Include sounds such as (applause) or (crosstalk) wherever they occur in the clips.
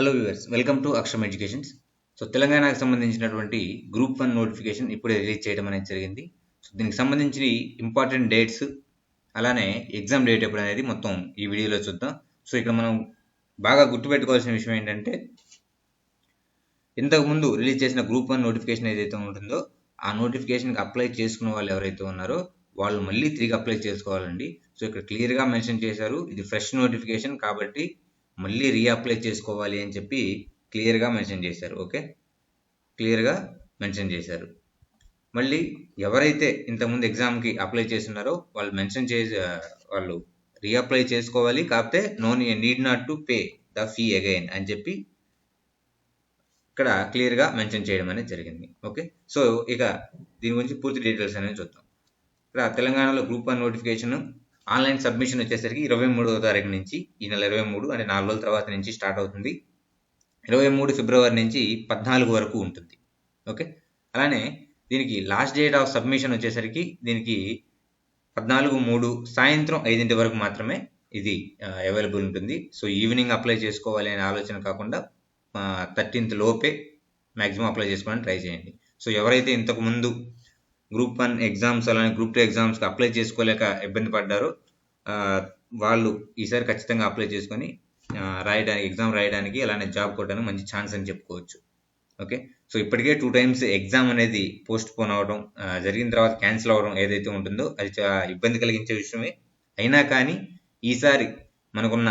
Hello viewers welcome to Aksharam educations so తెలంగాణకు సంబంధించినటువంటి group one notification ఇప్పుడే release చేయడం అనేది జరిగింది. సో దీనికి సంబంధించిన ఇంపార్టెంట్ డేట్స్ అలానే ఎగ్జామ్ డేట్ ఎప్పుడు అనేది మొత్తం ఈ వీడియోలో చూద్దాం. సో ఇక్కడ మనం బాగా గుర్తుపెట్టుకోవాల్సిన విషయం ఏంటంటే ఇంతకుముందు రిలీజ్ చేసిన గ్రూప్ వన్ నోటిఫికేషన్ ఏదైతే ఉంటుందో ఆ నోటిఫికేషన్కి అప్లై చేసుకున్న వాళ్ళు ఎవరైతే ఉన్నారో వాళ్ళు మళ్ళీ తిరిగి అప్లై చేసుకోవాలండి. సో ఇక్కడ క్లియర్గా మెన్షన్ చేశారు. ఇది ఫ్రెష్ నోటిఫికేషన్ కాబట్టి మళ్ళీ రీఅప్లై చేసుకోవాలి అని చెప్పి క్లియర్గా మెన్షన్ చేశారు ఓకే క్లియర్గా మెన్షన్ చేశారు. మళ్ళీ ఎవరైతే ఇంతకుముందు ఎగ్జామ్కి అప్లై చేస్తున్నారో వాళ్ళు మెన్షన్ చేసి వాళ్ళు రీఅప్లై చేసుకోవాలి కాకపోతే no need not to pay the fee again అని చెప్పి ఇక్కడ క్లియర్గా మెన్షన్ చేయడం అనేది జరిగింది ఓకే సో ఇక దీని గురించి పూర్తి డీటెయిల్స్ అనేది చూద్దాం. ఇక్కడ తెలంగాణలో group one notification online submission వచ్చేసరికి ఇరవై మూడవ తారీఖు నుంచి ఈ నెల ఇరవై మూడు అంటే నాలుగు రోజుల తర్వాత నుంచి స్టార్ట్ అవుతుంది. ఇరవై మూడు ఫిబ్రవరి నుంచి పద్నాలుగు వరకు ఉంటుంది. ఓకే? అలానే దీనికి లాస్ట్ డేట్ ఆఫ్ సబ్మిషన్ వచ్చేసరికి దీనికి పద్నాలుగు మూడు సాయంత్రం ఐదింటి వరకు మాత్రమే ఇది అవైలబుల్ ఉంటుంది. సో ఈవినింగ్ అప్లై చేసుకోవాలి అనే ఆలోచన కాకుండా థర్టీన్త్ లోపే మ్యాక్సిమం అప్లై చేసుకోవడానికి ట్రై చేయండి. సో ఎవరైతే ఇంతకు ముందు గ్రూప్ వన్ ఎగ్జామ్స్ అలానే గ్రూప్ టూ ఎగ్జామ్స్కి అప్లై చేసుకోలేక ఇబ్బంది పడ్డారు. వాళ్ళు ఈసారి ఖచ్చితంగా అప్లై చేసుకొని రాయడానికి ఎగ్జామ్ రాయడానికి అలానే జాబ్ కొట్టడానికి మంచి ఛాన్స్ అని చెప్పుకోవచ్చు. ఓకే? సో ఇప్పటికే టూ టైమ్స్ ఎగ్జామ్ అనేది పోస్ట్ పోన్ అవడం జరిగిన తర్వాత క్యాన్సిల్ అవ్వడం ఏదైతే ఉంటుందో అది ఇబ్బంది కలిగించే విషయమే. అయినా కానీ ఈసారి మనకున్న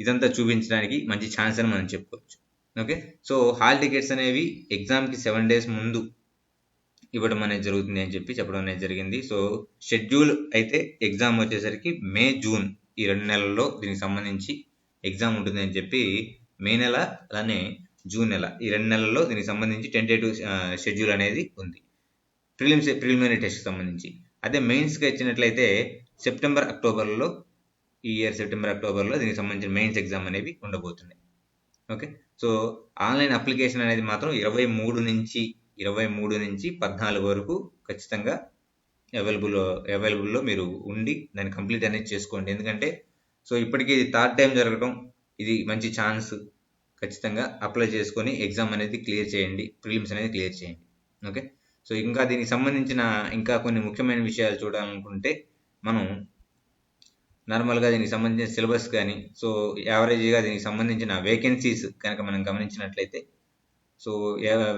ఇదంతా చూపించడానికి మంచి ఛాన్స్ అని మనం చెప్పుకోవచ్చు. ఓకే? సో హాల్ టికెట్స్ అనేవి ఎగ్జామ్కి సెవెన్ డేస్ ముందు ఇవ్వడం అనేది జరుగుతుంది అని చెప్పి చెప్పడం అనేది జరిగింది. సో షెడ్యూల్ అయితే ఎగ్జామ్ వచ్చేసరికి మే జూన్ ఈ రెండు నెలల్లో దీనికి సంబంధించి ఎగ్జామ్ ఉంటుంది అని చెప్పి మే నెల అలానే జూన్ నెల ఈ రెండు నెలల్లో దీనికి సంబంధించి టెంటేటివ్ షెడ్యూల్ అనేది ఉంది. ప్రిలిమ్స్ ప్రిలిమినరీ టెస్ట్కి సంబంధించి. అదే మెయిన్స్కి వచ్చినట్లయితే సెప్టెంబర్ అక్టోబర్లో ఈ ఇయర్ సెప్టెంబర్ అక్టోబర్లో దీనికి సంబంధించిన మెయిన్స్ ఎగ్జామ్ అనేవి ఉండబోతున్నాయి. ఓకే? సో ఆన్లైన్ అప్లికేషన్ అనేది మాత్రం ఇరవై మూడు నుంచి ఇరవై మూడు నుంచి పద్నాలుగు వరకు ఖచ్చితంగా అవైలబుల్ అవైలబుల్లో మీరు ఉండి దాన్ని కంప్లీట్ అనేది చేసుకోండి. ఎందుకంటే సో ఇప్పటికీ ఇది థర్డ్ టైం జరగడం ఇది మంచి ఛాన్స్. ఖచ్చితంగా అప్లై చేసుకొని ఎగ్జామ్ అనేది క్లియర్ చేయండి ప్రిలిమ్స్ అనేది క్లియర్ చేయండి. ఓకే? సో ఇంకా దీనికి సంబంధించిన ఇంకా కొన్ని ముఖ్యమైన విషయాలు చూడాలనుకుంటే మనం నార్మల్గా దీనికి సంబంధించిన సిలబస్ కానీ సో యావరేజ్గా దీనికి సంబంధించిన వేకెన్సీస్ కనుక మనం గమనించినట్లయితే సో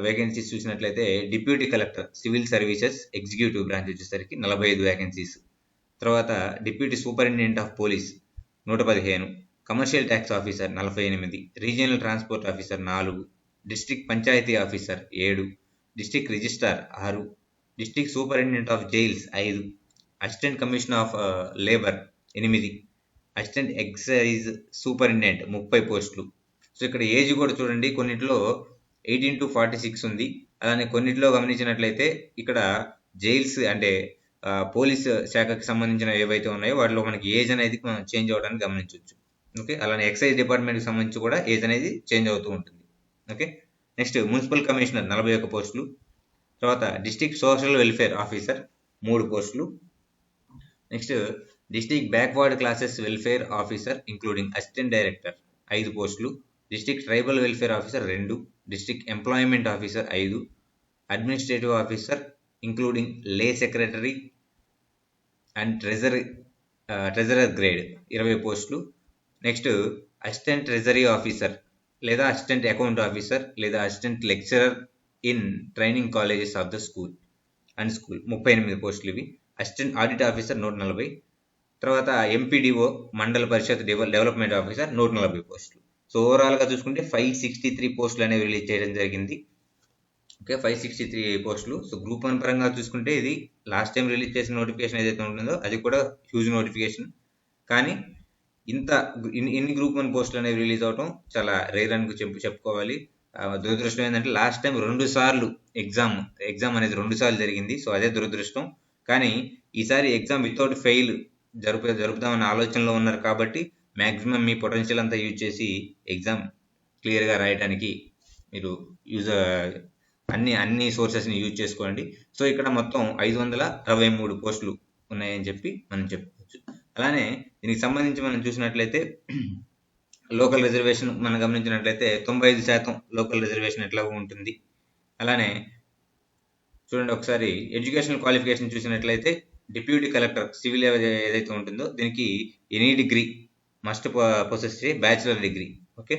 వేకెన్సీస్ చూసినట్లయితే deputy collector civil services executive branch వచ్చేసరికి నలభై ఐదు వేకెన్సీస్ తర్వాత డిప్యూటీ సూపరింటెండెంట్ ఆఫ్ పోలీస్ నూట పదిహేను కమర్షియల్ ట్యాక్స్ ఆఫీసర్ నలభై ఎనిమిది రీజనల్ ట్రాన్స్పోర్ట్ ఆఫీసర్ నాలుగు డిస్ట్రిక్ట్ పంచాయతీ ఆఫీసర్ ఏడు డిస్ట్రిక్ట్ రిజిస్ట్రార్ ఆరు డిస్ట్రిక్ట్ సూపరింటెండెంట్ ఆఫ్ జైల్స్ ఐదు అసిస్టెంట్ కమిషన్ ఆఫ్ లేబర్ ఎనిమిది అసిస్టెంట్ ఎక్సైజ్ సూపరింటెండెంట్ ముప్పై పోస్టులు. సో ఇక్కడ ఏజ్ కూడా చూడండి కొన్నిట్లో ఎయిటీన్ టు ఫార్టీ సిక్స్ ఉంది. అలానే కొన్నిట్లో గమనించినట్లయితే ఇక్కడ జైల్స్ అంటే పోలీస్ శాఖకి సంబంధించిన ఏవైతే ఉన్నాయో వాటిలో మనకి ఏజ్ అనేది చేంజ్ అవ్వడానికి గమనించవచ్చు. ఓకే? అలానే ఎక్సైజ్ డిపార్ట్మెంట్కి సంబంధించి కూడా ఏజ్ అనేది చేంజ్ అవుతూ ఉంటుంది. ఓకే? నెక్స్ట్ మున్సిపల్ కమిషనర్ నలభై ఒక్క పోస్టులు. తర్వాత డిస్టిక్ సోషల్ వెల్ఫేర్ ఆఫీసర్ మూడు పోస్టులు. Next district backward classes welfare officer including assistant director ఐదు పోస్టులు. డిస్ట్రిక్ట్ ట్రైబల్ వెల్ఫేర్ ఆఫీసర్ రెండు డిస్ట్రిక్ట్ ఎంప్లాయ్మెంట్ ఆఫీసర్ ఐదు administrative officer including lay secretary and treasury treasurer grade ఇరవై పోస్టులు. నెక్స్ట్ అసిస్టెంట్ ట్రెజరీ ఆఫీసర్ లేదా assistant account officer లేదా assistant lecturer in training colleges of the school and school. ముప్పై ఎనిమిది పోస్టులు ఇవి. అసిస్టెంట్ ఆడిట్ ఆఫీసర్ నూట నలభై. తర్వాత ఎంపీడీఓ మండల పరిషత్ డెవలప్మెంట్ ఆఫీసర్ నూట నలభై పోస్టులు. సో ఓవరాల్గా చూసుకుంటే ఫైవ్ సిక్స్టీ త్రీ పోస్టులు అనేవి రిలీజ్ చేయడం జరిగింది. ఓకే ఫైవ్ సిక్స్టీ త్రీ పోస్టులు సో గ్రూప్ వన్ పరంగా చూసుకుంటే ఇది లాస్ట్ టైం రిలీజ్ చేసిన నోటిఫికేషన్ ఏదైతే ఉంటుందో అది కూడా హ్యూజ్ నోటిఫికేషన్ కానీ ఇంత ఇన్ని గ్రూప్ వన్ పోస్టులు అనేవి రిలీజ్ అవడం చాలా రేర్ అని చెప్పు చెప్పుకోవాలి. దురదృష్టం ఏంటంటే లాస్ట్ టైం రెండు సార్లు ఎగ్జామ్ ఎగ్జామ్ అనేది రెండు సార్లు జరిగింది. సో అదే దురదృష్టం. కానీ ఈసారి ఎగ్జామ్ వితౌట్ ఫెయిల్ జరుపు జరుపుదామన్న ఆలోచనలో ఉన్నారు కాబట్టి మ్యాక్సిమం మీ పొటెన్షియల్ అంతా యూజ్ చేసి ఎగ్జామ్ క్లియర్గా రాయడానికి మీరు యూజ్ అన్ని అన్ని సోర్సెస్ని యూజ్ చేసుకోండి. సో ఇక్కడ మొత్తం ఐదు వందల అరవై మూడు పోస్టులు ఉన్నాయని చెప్పి మనం చెప్పుకోవచ్చు. అలానే దీనికి సంబంధించి మనం చూసినట్లయితే లోకల్ రిజర్వేషన్ మనం గమనించినట్లయితే తొంభై ఐదు శాతం లోకల్ రిజర్వేషన్ ఎట్లా ఉంటుంది. అలానే చూడండి ఒకసారి ఎడ్యుకేషనల్ క్వాలిఫికేషన్ చూసినట్లయితే డిప్యూటీ కలెక్టర్ సివిల్ ఏదైతే ఉంటుందో దీనికి any degree must process process bachelor degree okay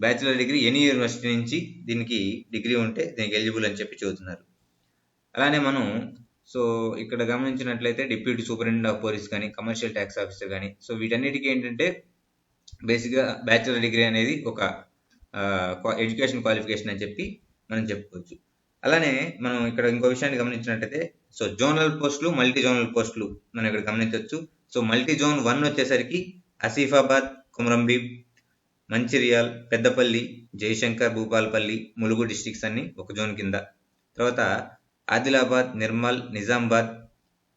bachelor degree any university నుంచి దీనికి డిగ్రీ ఉంటే దీనికి ఎలిజిబుల్ అని చెప్పి చెబుతున్నారు. అలానే మనం సో ఇక్కడ గమనించినట్లయితే డిప్యూటీ సూపరింటెండెంట్ ఆఫ్ పోలీస్ కానీ కమర్షియల్ ట్యాక్స్ ఆఫీసర్ కానీ సో వీటన్నిటికీ ఏంటంటే బేసిక్గా బ్యాచిలర్ డిగ్రీ అనేది ఒక ఎడ్యుకేషన్ క్వాలిఫికేషన్ అని చెప్పి మనం చెప్పుకోవచ్చు. అలానే మనం ఇక్కడ ఇంకో విషయాన్ని గమనించినట్టయితే సో జోనల్ పోస్టులు మల్టీ జోనల్ పోస్టులు మనం ఇక్కడ గమనించవచ్చు. సో మల్టీ జోన్ వన్ వచ్చేసరికి ఆసిఫాబాద్ కుమరంభీం మంచిర్యాల్ పెద్దపల్లి జయశంకర్ భూపాల్పల్లి ములుగు డిస్టిక్స్ అన్ని ఒక జోన్ కింద. తర్వాత ఆదిలాబాద్ నిర్మల్ నిజామాబాద్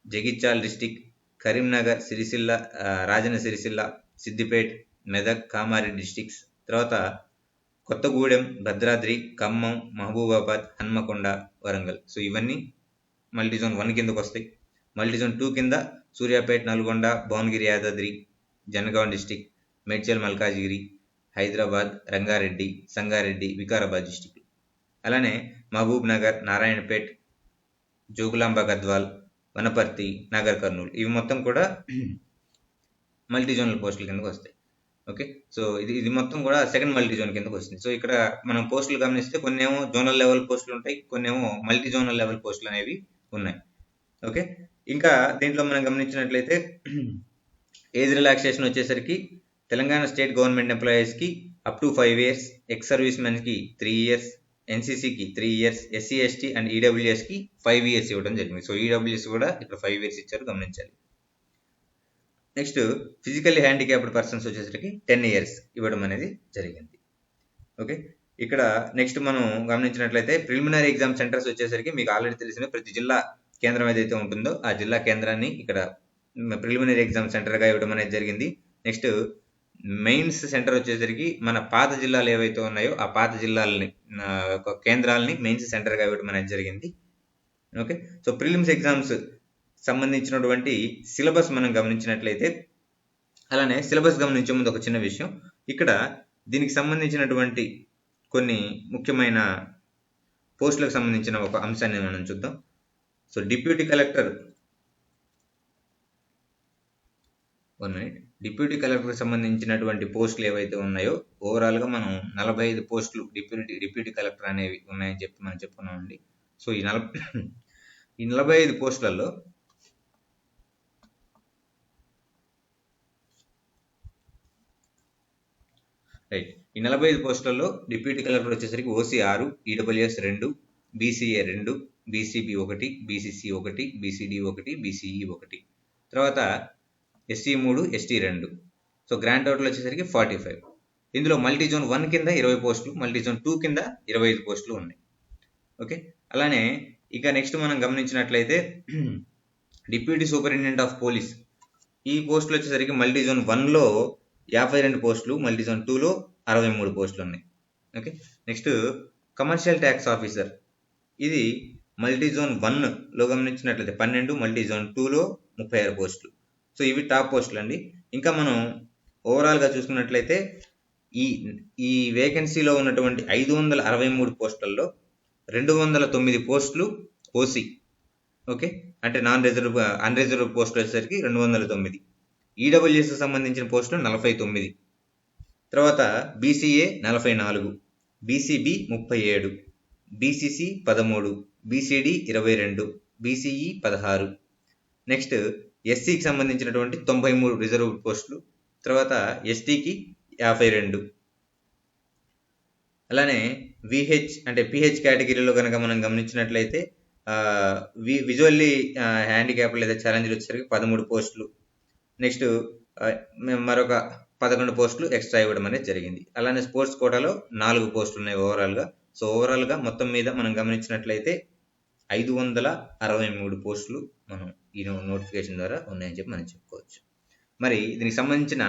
జగిత్యాల్ డిస్టిక్ కరీంనగర్ సిరిసిల్ల రాజన్న సిరిసిల్ల సిద్దిపేట్ మెదక్ కామారెడ్డి డిస్టిక్స్ తర్వాత కొత్తగూడెం భద్రాద్రి ఖమ్మం మహబూబాబాద్ హన్మకొండ వరంగల్. సో ఇవన్నీ మల్టీ జోన్ వన్ కిందకు వస్తాయి మల్టీ జోన్ టూ కింద సూర్యాపేట్ నల్గొండ భువనగిరి యాదాద్రి జనగాం డిస్టిక్ మేడ్చల్ మల్కాజిగిరి హైదరాబాద్ రంగారెడ్డి సంగారెడ్డి వికారాబాద్ డిస్టిక్ అలానే మహబూబ్ నగర్ నారాయణపేట్ జోగులాంబ గద్వాల్ వనపర్తి నగర్ కర్నూలు ఇవి మొత్తం కూడా మల్టీ జోనల్ పోస్టుల కిందకు వస్తాయి. ఓకే? సో ఇది ఇది మొత్తం కూడా సెకండ్ మల్టీ జోన్ కిందకు వస్తుంది. సో ఇక్కడ మనం పోస్టులు గమనిస్తే కొన్ని ఏమో జోనల్ లెవెల్ పోస్టులు ఉంటాయి కొన్ని ఏమో మల్టీ జోనల్ లెవెల్ పోస్టులు అనేవి ఉన్నాయి. ఓకే? ఇంకా దీంట్లో మనం గమనించినట్లయితే ఏజ్ రిలాక్సేషన్ వచ్చేసరికి తెలంగాణ స్టేట్ గవర్నమెంట్ ఎంప్లాయీస్కి up to five years ex service మెన్కి three years ఎన్సీసీకి three years SC ST and ఈడబ్ల్యూఎస్కి five years ఇవ్వడం జరిగింది. సో ఈడబ్ల్యూఎస్ కూడా ఇక్కడ ఫైవ్ ఇయర్స్ ఇచ్చారు గమనించాలి. నెక్స్ట్ ఫిజికల్లీ హ్యాండిక్యాప్డ్ పర్సన్స్ వచ్చేసరికి టెన్ ఇయర్స్ ఇవ్వడం అనేది జరిగింది. ఓకే ఇక్కడ నెక్స్ట్ మనం గమనించినట్లయితే ప్రిలిమినరీ ఎగ్జామ్ సెంటర్స్ వచ్చేసరికి మీకు ఆల్రెడీ తెలిసిన ప్రతి జిల్లా కేంద్రం ఏదైతే ఉంటుందో ఆ జిల్లా కేంద్రాన్ని ఇక్కడ ప్రిలిమినరీ ఎగ్జామ్ సెంటర్గా ఇవ్వడం అనేది జరిగింది. నెక్స్ట్ మెయిన్స్ సెంటర్ వచ్చేసరికి మన పాత జిల్లాలు ఏవైతే ఉన్నాయో ఆ పాత జిల్లాలని కేంద్రాలని మెయిన్స్ సెంటర్గా ఇవ్వడం అనేది జరిగింది. ఓకే సో ప్రిలిమ్స్ ఎగ్జామ్స్ సంబంధించినటువంటి సిలబస్ మనం గమనించినట్లయితే అలానే సిలబస్ గమనించే ముందు ఒక చిన్న విషయం. ఇక్కడ దీనికి సంబంధించినటువంటి కొన్ని ముఖ్యమైన పోస్టులకు సంబంధించిన ఒక అంశాన్ని మనం చూద్దాం. So deputy collector one minute deputy కలెక్టర్కి సంబంధించినటువంటి పోస్టులు ఏవైతే ఉన్నాయో ఓవరాల్గా మనం నలభై ఐదు పోస్టులు డిప్యూటీ డిప్యూటీ కలెక్టర్ అనేవి ఉన్నాయని చెప్పి మనం చెప్పుకున్నామండి. సో ఈ నలభై ఈ నలభై ఐదు పోస్టులలో రైట్ ఈ నలభై ఐదు పోస్టులలో డిప్యూటీ కలెక్టర్ వచ్చేసరికి ఓసీ ఆరు ఈడబ్ల్యూఎస్ రెండు బీసీఏ రెండు బీసీబీ ఒకటి బీసీసీ ఒకటి బీసీడీ ఒకటి బీసీఈ ఒకటి. తర్వాత ఎస్టీ మూడు ఎస్టీ రెండు. సో గ్రాండ్ టోటల్ వచ్చేసరికి ఫార్టీ ఫైవ్ ఇందులో మల్టీ జోన్ వన్ కింద ఇరవై పోస్టులు మల్టీ జోన్ టూ కింద ఇరవై ఐదు పోస్టులు ఉన్నాయి. ఓకే అలానే ఇక నెక్స్ట్ మనం గమనించినట్లయితే డిప్యూటీ సూపరింటెండెంట్ ఆఫ్ పోలీస్ ఈ పోస్టులు వచ్చేసరికి మల్టీ జోన్ వన్లో యాభై రెండు పోస్టులు మల్టీ జోన్ టూలో అరవై మూడు పోస్టులు ఉన్నాయి. Okay next commercial tax officer ఇది మల్టీ జోన్ వన్లో గమనించినట్లయితే పన్నెండు మల్టీ జోన్ టూలో ముప్పై ఆరు పోస్టులు. సో ఇవి టాప్ పోస్టులు అండి. ఇంకా మనం ఓవరాల్గా చూసుకున్నట్లయితే ఈ ఈ వేకెన్సీలో ఉన్నటువంటి ఐదు వందల అరవై మూడు పోస్టులలో రెండు వందల తొమ్మిది పోస్టులు ఓసీ. ఓకే? అంటే నాన్ రిజర్వ్ అన్రిజర్వ్ పోస్టులు వచ్చేసరికి రెండు వందల తొమ్మిది. ఈడబ్ల్యూఎస్ సంబంధించిన పోస్టులు నలభై తొమ్మిది. తర్వాత బీసీఏ నలభై నాలుగు. బీసీబీ ముప్పై ఏడు. బీసీసీ పదమూడు. బీసీడీ ఇరవై రెండు. బీసీఈ పదహారు. నెక్స్ట్ ఎస్సీకి సంబంధించినటువంటి తొంభై మూడు రిజర్వ్ పోస్టులు తర్వాత ఎస్టీకి యాభై రెండు. అలానే విహెచ్ అంటే పిహెచ్ కేటగిరీలో కనుక మనం గమనించినట్లయితే వి విజువల్లీ హ్యాండిక్యాప్ లేదా ఛాలెంజ్లు వచ్చేసరికి పదమూడు పోస్టులు నెక్స్ట్ మరొక పదకొండు పోస్టులు ఎక్స్ట్రా ఇవ్వడం అనేది జరిగింది. అలానే స్పోర్ట్స్ కోటాలో నాలుగు పోస్టులు ఉన్నాయి ఓవరాల్గా సో ఓవరాల్గా మొత్తం మీద మనం గమనించినట్లయితే ఐదు వందల అరవై మూడు పోస్టులు మనం ఈ నోటిఫికేషన్ ద్వారా ఉన్నాయని చెప్పి మనం చెప్పుకోవచ్చు. మరి దీనికి సంబంధించిన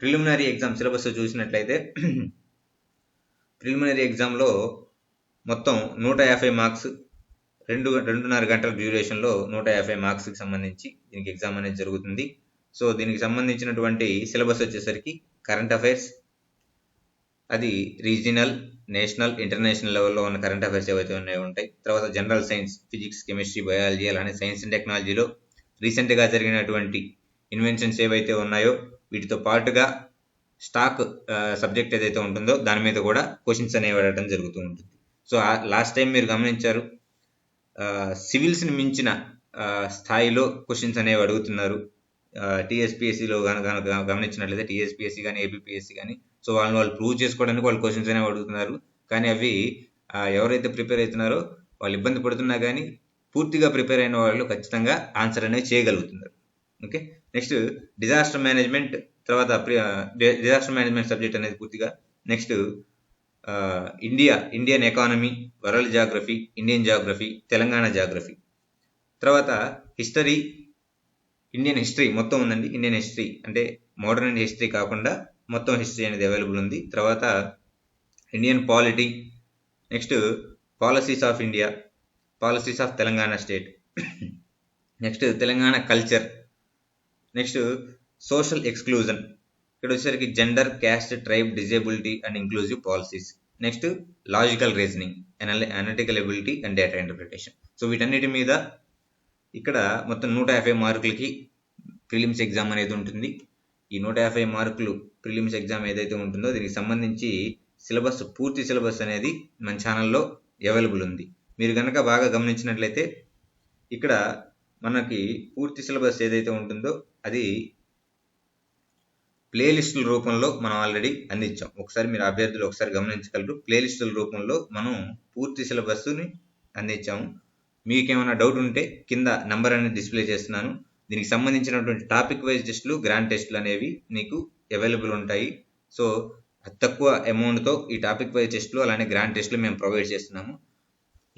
ప్రిలిమినరీ ఎగ్జామ్ సిలబస్ చూసినట్లయితే (clears throat) ప్రిలిమినరీ ఎగ్జామ్లో మొత్తం నూట యాభై మార్క్స్ రెండు రెండున్నర గంటల డ్యూరేషన్లో నూట యాభై మార్క్స్కి సంబంధించి దీనికి ఎగ్జామ్ అనేది జరుగుతుంది. సో దీనికి సంబంధించినటువంటి సిలబస్ వచ్చేసరికి కరెంట్ అఫైర్స్ అది రీజనల్ నేషనల్ ఇంటర్నేషనల్ లెవెల్లో ఉన్న కరెంట్ అఫైర్స్ ఏవైతే ఉన్నాయో ఉంటాయి. తర్వాత general science physics chemistry biology అలానే సైన్స్ అండ్ టెక్నాలజీలో రీసెంట్గా జరిగినటువంటి ఇన్వెన్షన్స్ ఏవైతే ఉన్నాయో వీటితో పాటుగా స్టాక్ సబ్జెక్ట్ ఏదైతే ఉంటుందో దాని మీద కూడా క్వశ్చన్స్ అనేవి అడగడం జరుగుతూ ఉంటుంది. సో లాస్ట్ టైం మీరు గమనించారు సివిల్స్ని మించిన స్థాయిలో క్వశ్చన్స్ అనేవి అడుగుతున్నారు. టీఎస్పీఎస్సీలో కనుక గమనించినట్లయితే టీఎస్పీఎస్సీ కానీ ఏపీఎస్సీ కానీ సో వాళ్ళని వాళ్ళు ప్రూవ్ చేసుకోవడానికి వాళ్ళు క్వశ్చన్స్ అనేవి అడుగుతున్నారు. కానీ అవి ఎవరైతే ప్రిపేర్ అవుతున్నారో వాళ్ళు ఇబ్బంది పడుతున్నా కానీ పూర్తిగా ప్రిపేర్ అయిన వాళ్ళు ఖచ్చితంగా ఆన్సర్ అనేది చేయగలుగుతున్నారు. ఓకే నెక్స్ట్ డిజాస్టర్ మేనేజ్మెంట్ తర్వాత డిజాస్టర్ మేనేజ్మెంట్ సబ్జెక్ట్ అనేది పూర్తిగా. Next India Indian economy world geography Indian geography Telangana geography తర్వాత హిస్టరీ ఇండియన్ హిస్టరీ మొత్తం ఉందండి. ఇండియన్ హిస్టరీ అంటే మోడర్న్ హిస్టరీ కాకుండా మొత్తం హిస్టరీ అనేది అవైలబుల్ ఉంది. తర్వాత Indian polity next policies of India policies of Telangana state next Telangana culture next social exclusion ఇక్కడ వచ్చేసరికి gender caste tribe disability and inclusive policies next logical reasoning analytical ability and data interpretation so వీటన్నిటి మీద ఇక్కడ మొత్తం నూట యాభై మార్కులకి prelims exam అనేది ఉంటుంది. ఈ నూట యాభై మార్కులు ప్రిలిమ్స్ ఎగ్జామ్ ఏదైతే ఉంటుందో దీనికి సంబంధించి సిలబస్ పూర్తి సిలబస్ అనేది మన ఛానల్లో అవైలబుల్ ఉంది. మీరు కనుక బాగా గమనించినట్లయితే ఇక్కడ మనకి పూర్తి సిలబస్ ఏదైతే ఉంటుందో అది ప్లేలిస్టుల రూపంలో మనం ఆల్రెడీ అందించాం. ఒకసారి మీరు అభ్యర్థులు ఒకసారి గమనించగలరు. ప్లేలిస్టుల రూపంలో మనం పూర్తి సిలబస్ని అందించాము. మీకేమైనా డౌట్ ఉంటే కింద నంబర్ అనేది డిస్ప్లే చేస్తున్నాను. దీనికి సంబంధించినటువంటి టాపిక్ వైజ్ టెస్టులు గ్రాండ్ టెస్టులు అనేవి మీకు అవైలబుల్ ఉంటాయి. సో అతి తక్కువ అమౌంట్తో ఈ టాపిక్ వైజ్ టెస్ట్లు అలానే గ్రాండ్ టెస్ట్లు మేము ప్రొవైడ్ చేస్తున్నాము.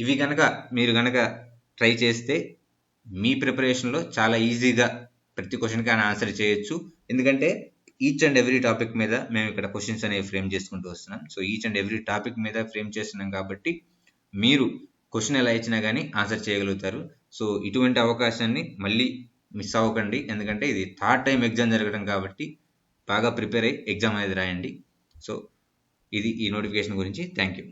ఇవి కనుక మీరు కనుక ట్రై చేస్తే మీ ప్రిపరేషన్లో చాలా ఈజీగా ప్రతి క్వశ్చన్కి ఆయన ఆన్సర్ చేయొచ్చు. ఎందుకంటే ఈచ్ అండ్ ఎవ్రీ టాపిక్ మీద మేము ఇక్కడ క్వశ్చన్స్ అనేవి ఫ్రేమ్ చేసుకుంటూ వస్తున్నాం. So each and every topic మీద ఫ్రేమ్ చేస్తున్నాం కాబట్టి మీరు క్వశ్చన్ ఎలా ఇచ్చినా కానీ ఆన్సర్ చేయగలుగుతారు. సో ఇటువంటి అవకాశాన్ని మళ్ళీ మిస్ అవ్వకండి. ఎందుకంటే ఇది థర్డ్ టైం ఎగ్జామ్ జరగడం కాబట్టి బాగా ప్రిపేర్ అయ్యి ఎగ్జామ్ అనేది రాయండి. సో ఇది ఈ నోటిఫికేషన్ గురించి. Thank you